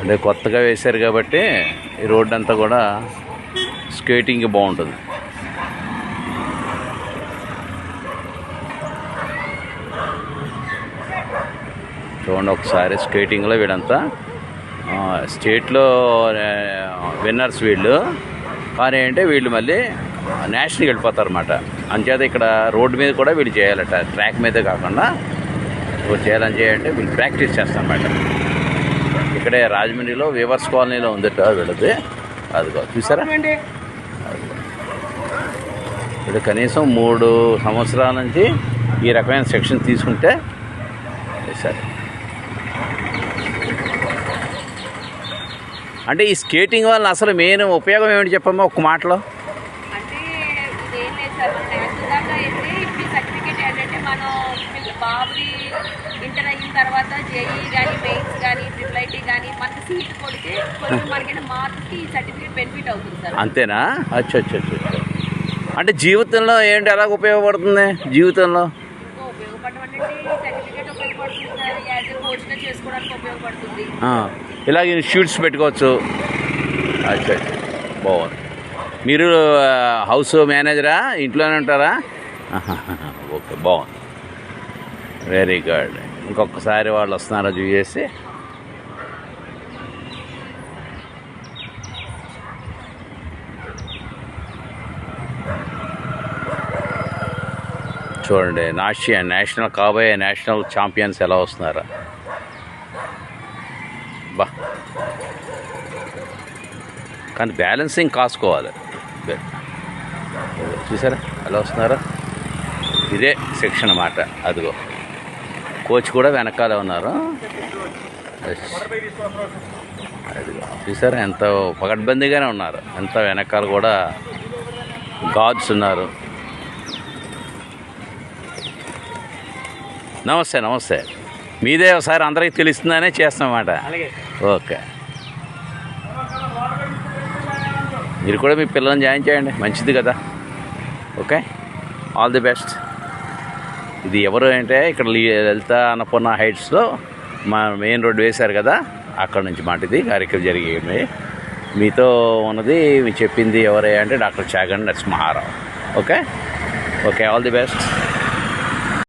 అంటే కొత్తగా వేశారు కాబట్టి ఈ రోడ్డు అంతా కూడా స్కేటింగ్ బాగుంటుంది. చూడండి ఒకసారి స్కేటింగ్లో వీడంతా. స్టేట్లో విన్నర్స్ వీళ్ళు. కానీ ఏంటంటే వీళ్ళు మళ్ళీ నేషనల్కి వెళ్ళిపోతారు అనమాట అంచేత ఇక్కడ రోడ్డు మీద కూడా వీళ్ళు చేయాలట. ట్రాక్ మీదే కాకుండా చేయాలని చేయాలంటే వీళ్ళు ప్రాక్టీస్ చేస్తారన్నమాట. ఇక్కడే రాజమండ్రిలో వీవర్స్ కాలనీలో ఉందట వీళ్ళది. అదిగో చూసారా? వీళ్ళు కనీసం మూడు సంవత్సరాల నుంచి ఈ రకమైన సెక్షన్ తీసుకుంటే సరే. అంటే ఈ స్కేటింగ్ వల్ల అసలు మెయిన్ ఉపయోగం ఏమిటి చెప్పమ్మా ఒక మాటలో? ఇంటర్ తర్వాత జేఈ కానీ మెయిన్స్ కానీ ట్రిపుల్ ఐటీ కానీ మనకి సీట్ కొడితే కొంచెం మనకి మార్క్స్కి సర్టిఫికేట్ బెనిఫిట్ అవుతుంది సార్. అంతేనా? అచ్చా అచ్చా అచ్చా. అంటే జీవితంలో ఏంటి ఎలాగ ఉపయోగపడుతుంది జీవితంలో? ఇలాగ ఇన్స్టిట్యూట్స్ పెట్టుకోవచ్చు. అచ్చా. బాగుంది. మీరు హౌస్ మేనేజరా? ఇంట్లోనే ఉంటారా. ఓకే బాగుంది. వెరీ గుడ్ ఇంకొకసారి వాళ్ళు వస్తున్నారో చూసేసి చూడండి నాషియా నేషనల్ కాబోయే నేషనల్ ఛాంపియన్స్ ఎలా వస్తున్నారా? బా. కానీ బ్యాలెన్సింగ్ కాసుకోవాలి. చూసారా? ఎలా వస్తున్నారా? ఇదే సెక్షన్ అన్నమాట. అదిగో. కోచ్ కూడా వెనకాలే ఉన్నారు. చూసారా ఎంత పగడ్బందీగానే ఉన్నారు. ఎంత వెనకాల కూడా గాడ్స్ ఉన్నారు. నమస్తే నమస్తే. మీదే ఒకసారి అందరికీ తెలుస్తుందనే చేస్తామన్నమాట ఓకే. మీరు కూడా మీ పిల్లల్ని జాయిన్ చేయండి. మంచిది కదా. ఓకే. All the best. ఇది ఎవరు అంటే ఇక్కడ లీ- లలిత అన్నపూర్ణ హైట్స్లో మా మెయిన్ రోడ్డు వేశారు కదా అక్కడ నుంచి మాటిది కార్యక్రమం జరిగేవి మీతో ఉన్నది మీరు చెప్పింది ఎవరే అంటే doctor Chagandi Narasimharao. Okay? Okay all the best